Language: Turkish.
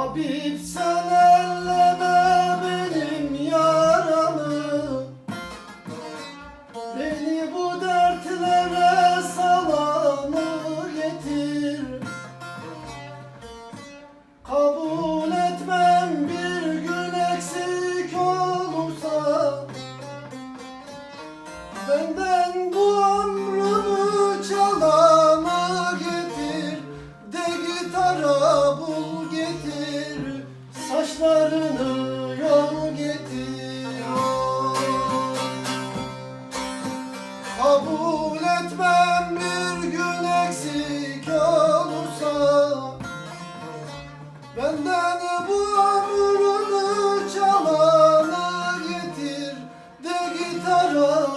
Tabip sen elleme benim yaramı Beni bu dertlere salamı getir. Kabul etmem bir gün eksik olursa Benden saçlarını yol getiriyor. Kabul etmem bir gün eksik olursa Benden bu ömrünü çalanı getir de gitara.